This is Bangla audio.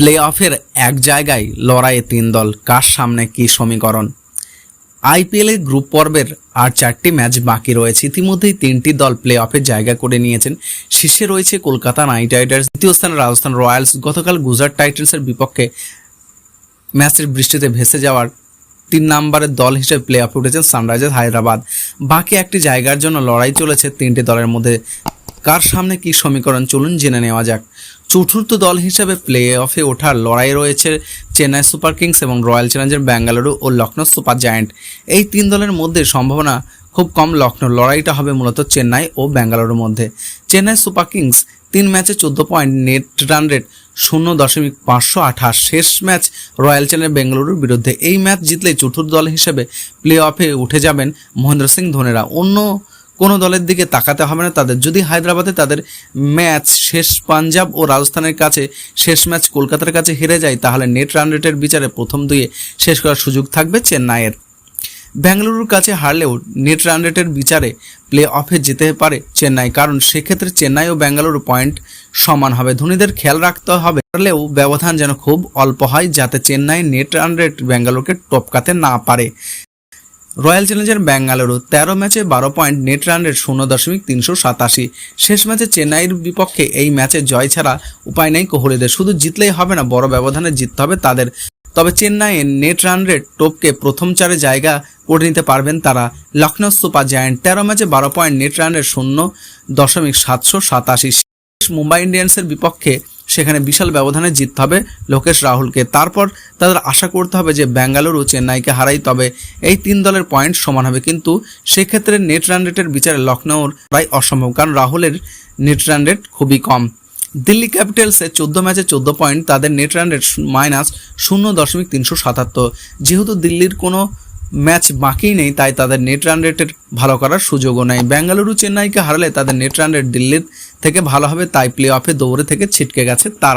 প্লে অফের এক জায়গায় লড়াইয়ে তিন দল। কার সামনে কি সমীকরণ? আইপিএল গ্রুপ পর্বের আর চারটি ম্যাচ বাকি রয়েছে। ইতিমধ্যেই তিনটি দল প্লে অফের জায়গা করে নিয়েছেন। শীর্ষে রয়েছে কলকাতা নাইট রাইডার্স, দ্বিতীয় স্থানে রাজস্থান রয়্যালস। গতকাল গুজরাট টাইটান্সের বিপক্ষে ম্যাচের বৃষ্টিতে ভেসে যাওয়ার তিন নম্বরের দল হিসেবে প্লে অফে উঠেছেন সানরাইজার্স হায়দ্রাবাদ। বাকি একটি জায়গার জন্য লড়াই চলেছে তিনটি দলের মধ্যে। কার সামনে কি সমীকরণ চলুন জেনে নেওয়া যাক। চতুর্থ দল হিসেবে প্লে অফে ওঠার লড়াই রয়েছে চেন্নাই সুপার কিংস এবং রয়্যাল চ্যালেঞ্জার ব্যাঙ্গালুরু ও লখনৌ সুপার জায়ান্ট। এই তিন দলের মধ্যে সম্ভাবনা খুব কম। লখনৌ লড়াইটা হবে মূলত চেন্নাই ও ব্যাঙ্গালুরুর মধ্যে। চেন্নাই সুপার কিংস তিন ম্যাচে চোদ্দ পয়েন্ট নেট রান রেট শূন্য দশমিক পাঁচশো আঠাশ। শেষ ম্যাচ রয়্যাল চ্যালেঞ্জার বেঙ্গালুরুর বিরুদ্ধে। এই ম্যাচ জিতলে চতুর্থ দল হিসেবে প্লে অফে উঠে যাবেন মহেন্দ্র সিং ধোনিরা। অন্য কোনো দলের দিকে তাকাতে হবে না। তাদের যদি হায়দ্রাবাদে তাদের ম্যাচ শেষ পাঞ্জাব ও রাজস্থানের কাছে শেষ ম্যাচ কলকাতার কাছে হেরে যায়, তাহলে নেট রান রেটের বিচারে প্রথম দুইয়ে শেষ করার সুযোগ থাকবে চেন্নাইয়ের। বেঙ্গালুরুর কাছে হারলেও নেট রান রেটের বিচারে প্লে অফে যেতে পারে চেন্নাই, কারণ সেক্ষেত্রে চেন্নাই ও বেঙ্গালুরু পয়েন্ট সমান হবে। ধোনিদের খেয়াল রাখতে হবে, হারলেও ব্যবধান যেন খুব অল্প হয়, যাতে চেন্নাই নেট রান রেট বেঙ্গালুরুকে টপকাতে না পারে। রয়্যাল চ্যালেঞ্জার ব্যাঙ্গালুরু তেরো ম্যাচে বারো পয়েন্ট নেট রান রেট শূন্য দশমিক তিনশো সাতাশি। শেষ ম্যাচে চেন্নাইয়ের বিপক্ষে এই ম্যাচে জয় ছাড়া উপায় নেই কোহলিদের। শুধু জিতলেই হবে না, বড় ব্যবধানে জিততে হবে তাদের। তবে চেন্নাইয়ের নেট রান রেট টপকে প্রথম চারে জায়গা করে নিতে পারবেন তারা। লখনৌ সুপার জায়ান্ট তেরো ম্যাচে বারো পয়েন্ট নেট রান রেট শূন্য দশমিক সাতশো সাতাশি। মুম্বাই ইন্ডিয়ান্সের বিপক্ষে সেখানে বিশাল ব্যবধানে জিততে হবে লোকেশ রাহুলকে। তারপর তাদের আশা করতে হবে যে বেঙ্গালুরু চেন্নাইকে হারাই, তবে এই তিন দলের পয়েন্ট সমান হবে। কিন্তু সেক্ষেত্রে নেট রান রেটের বিচারে লখনৌর প্রায় অসম্ভব, কারণ রাহুলের নেট রান রেট খুবই কম। দিল্লি ক্যাপিটালসে চোদ্দ ম্যাচে চোদ্দ পয়েন্ট তাদের নেট রান রেট মাইনাস শূন্য দশমিক তিনশো সাতাত্তর। যেহেতু দিল্লির কোনো ম্যাচ বাকি নেই, তাই তাদের নেট রান রেটের ভালো করার সুযোগও নেই। বেঙ্গালুরু চেন্নাইকে হারালে তাদের নেট রান রেট দিল্লির থেকে ভালোভাবে তাই প্লে অফে দৌড়ে থেকে ছিটকে গেছে তারা।